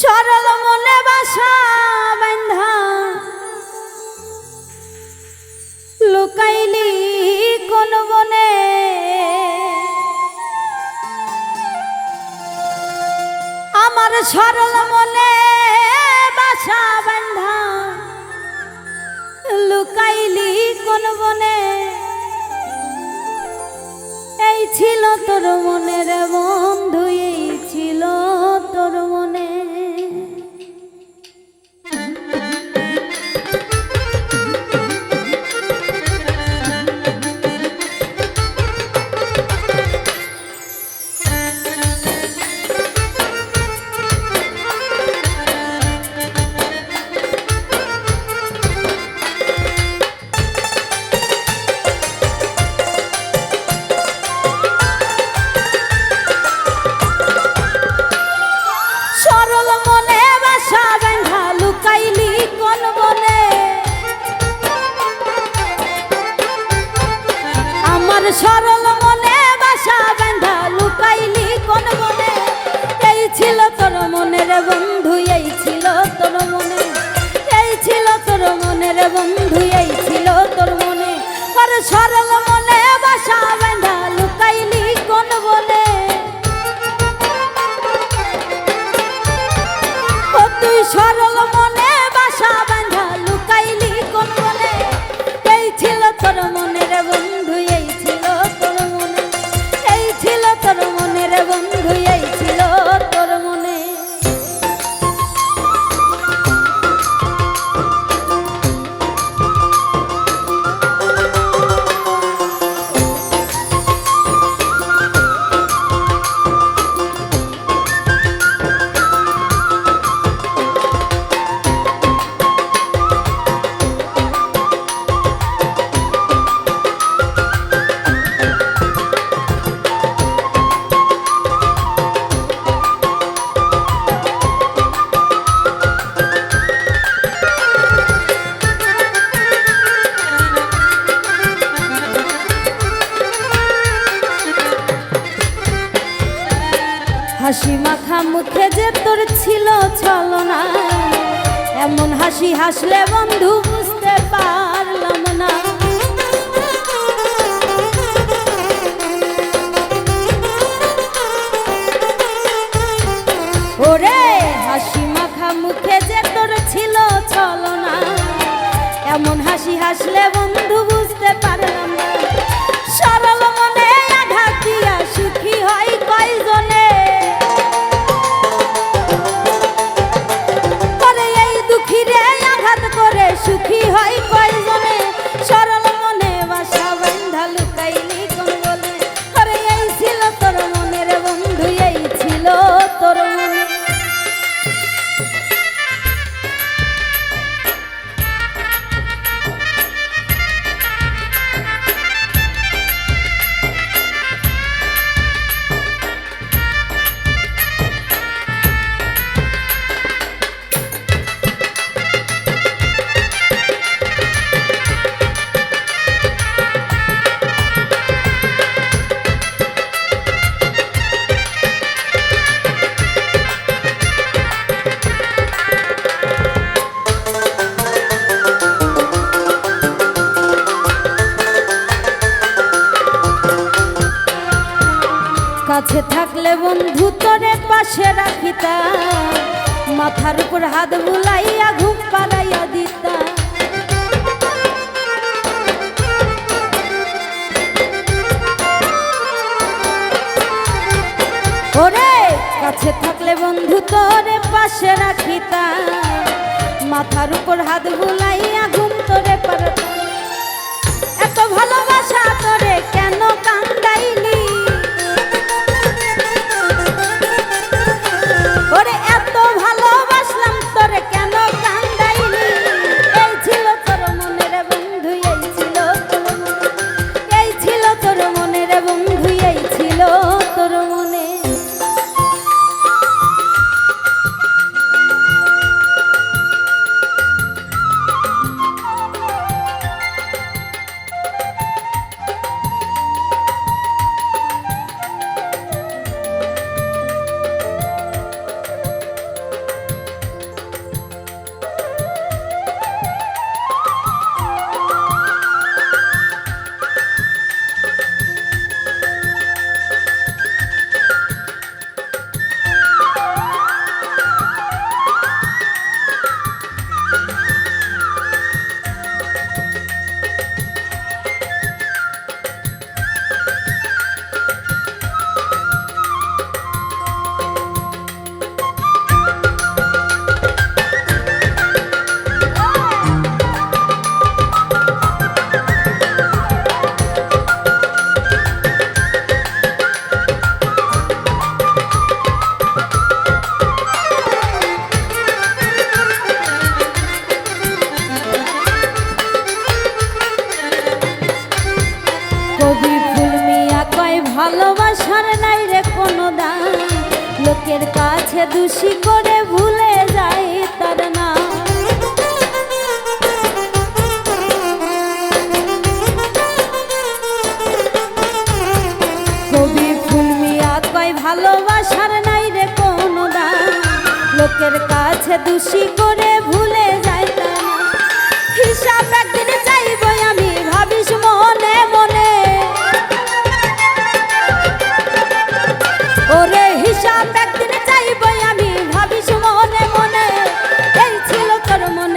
সরল মনে বাসা বান্ধা। লুকাইলি কোন বনে আমার সরল মনে বাসা বান্ধা। লুকাইলি কোন বনে এই ছিল তোর মনের বন্ধু, এই ছিল তোর মনে। সরল মনে বাসা বান্ধা লুকাইলি কোন মনে? এই ছিল তোর মনের বন্ধু, এই ছিল তোর মনে। এই ছিল তোর মনের বন্ধু, এই ছিল তোর মনে। আর সরল মনে হাসি মাখা মুখে যে তোর ছিল ছলনা। এমন হাসি হাসলে বন্ধু বুঝতে পারলাম না। ওরে হাসি মাখা মুখে যে তোর ছিল ছলনা। এমন হাসি হাসলে বন্ধু কাছে থাকলে বন্ধু তোরে পাশে রাখিতা মাথার উপর হাত বুলাইয়া, ঘুম পাড়াইয়া দিতা ওরে, কাছে থাকলে বন্ধু তোরে পাশে রাখিতা মাথার উপর হাত বুলাইয়া, ঘুম তোরে পারতা এত ভালোবাসা তোরে কেন কান্দাইলি? লোকের কাছে দোষী করে ভুলে যাই তার না কবি ফুলমিয়া কয়, ভালোবাসার নাই রে কোনো দাম। লোকের কাছে দোষী করে